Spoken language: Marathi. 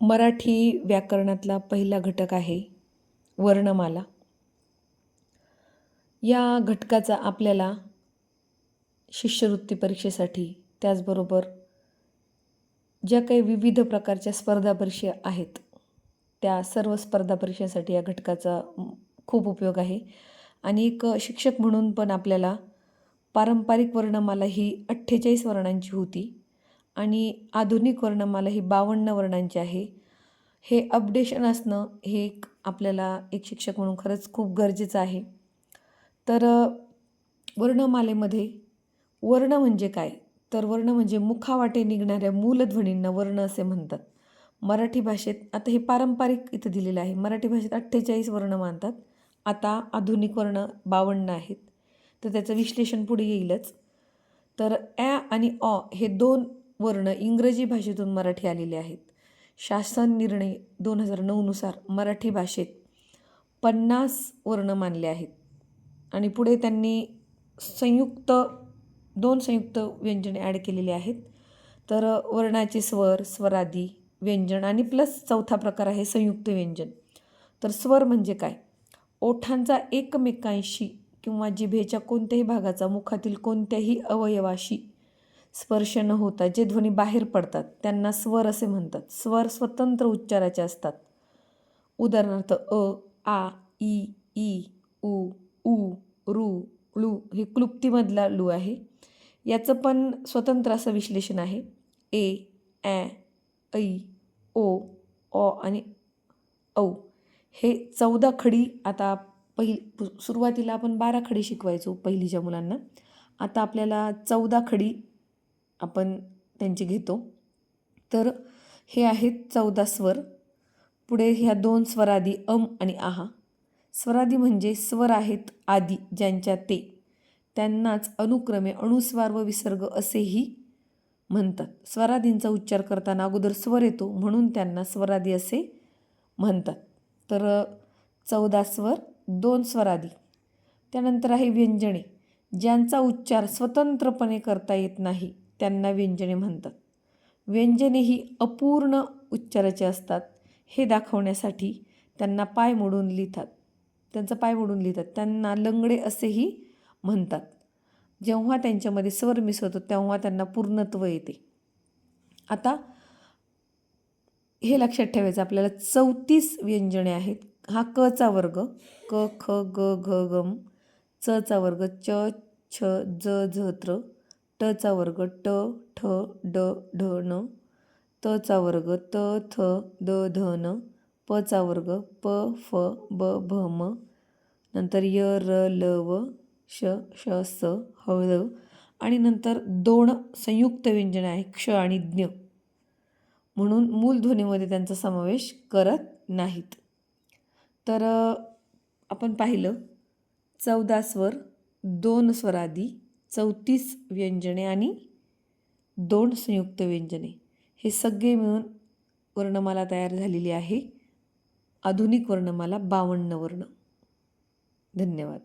मराठी व्याकरणातला पहिला घटक आहे वर्णमाला. या घटकाचा आपल्याला शिष्यवृत्ती परीक्षेसाठी त्याचबरोबर ज्या काही विविध प्रकारच्या स्पर्धा परीक्षा आहेत त्या सर्व स्पर्धा परीक्षेसाठी या घटकाचा खूप उपयोग आहे. आणि एक शिक्षक म्हणून पण आपल्याला पारंपरिक वर्णमाला ही अठ्ठेचाळीस वर्णांची होती. आणि आधुनिक वर्णमाला ही बावन्न वर्णांची आहे. हे अपडेशन असणं हे एक आपल्याला एक शिक्षक म्हणून खरंच खूप गरजेचं आहे. तर वर्णमालेमध्ये वर्ण म्हणजे काय? तर वर्ण म्हणजे मुखावाटे निघणाऱ्या मूलध्वनींना वर्ण असे म्हणतात. मराठी भाषेत आता हे पारंपरिक इथं दिलेलं आहे. मराठी भाषेत अठ्ठेचाळीस वर्ण मानतात. आता आधुनिक वर्ण बावन्न आहेत. तर त्याचं विश्लेषण पुढे येईलच. तर ॲ आणि ऑ हे दोन वर्ण इंग्रजी भाषेतून मराठी आलेले आहेत. शासन निर्णय दोन हजार नऊनुसार मराठी भाषेत पन्नास वर्ण मानले आहेत. आणि पुढे त्यांनी संयुक्त दोन संयुक्त व्यंजने ॲड केलेली आहेत. तर वर्णाचे स्वर स्वरादी व्यंजन आणि प्लस चौथा प्रकार आहे संयुक्त व्यंजन. तर स्वर म्हणजे काय? ओठांचा एकमेकांशी किंवा जिभेच्या कोणत्याही भागाचा मुखातील कोणत्याही अवयवाशी स्पर्श न होता जे ध्वनी बाहेर पडतात त्यांना स्वर असे म्हणतात. स्वर स्वतंत्र उच्चाराचे असतात. उदाहरणार्थ अ आ ई ई उ उ रू लू हे क्लुप्तीमधला लू आहे. याचं पण स्वतंत्र असं विश्लेषण आहे. ए ॲ ऐ ओ ऑ आणि औ. हे चौदा खडी आता पहिली सुरुवातीला आपण बारा खडी शिकवायचो पहिलीच्या मुलांना. आता आपल्याला चौदा खडी आपण त्यांची घेतो. तर हे आहेत चौदा स्वर. पुढे ह्या दोन स्वरादी अम आणि आहा. स्वरादी म्हणजे स्वर आहेत आदी ज्यांच्या ते. त्यांनाच अनुक्रमे अणुस्वार व विसर्ग असेही म्हणतात. स्वरादींचा उच्चार करताना अगोदर स्वर येतो म्हणून त्यांना स्वरादी असे म्हणतात. तर चौदा स्वर दोन स्वरादी. त्यानंतर आहे व्यंजने ज्यांचा उच्चार स्वतंत्रपणे करता येत नाही. त्यांना व्यंजने म्हणतात. व्यंजने ही अपूर्ण उच्चाराचे असतात. हे दाखवण्यासाठी त्यांना पाय मोडून लिहितात. त्यांचा पाय मोडून लिहितात. त्यांना लंगडे असेही म्हणतात. जेव्हा त्यांच्यामध्ये स्वर मिसळतो तेव्हा त्यांना पूर्णत्व येते. आता हे लक्षात ठेवायचं. आपल्याला चौतीस व्यंजने आहेत. हा क चा वर्ग. क ख ग घ गम. च चा वर्ग. च छ ज झ त्र. टचा वर्ग ट ठ ड ढ न. तचा वर्ग त थ द ध न. पचा वर्ग प फ ब भ म. नंतर य र ल व श श स हळ आणि नंतर दोन संयुक्त व्यंजन आहे क्ष आणि ज्ञ. म्हणून मूलध्वनीमध्ये त्यांचा समावेश करत नाहीत. तर आपण पाहिलं चौदा स्वर दोन स्वरादी चौतीस व्यंजने आणि दोन संयुक्त व्यंजने. हे सगळे मिळून वर्णमाला तयार झालेली आहे. आधुनिक वर्णमाला बावन्न वर्ण. धन्यवाद.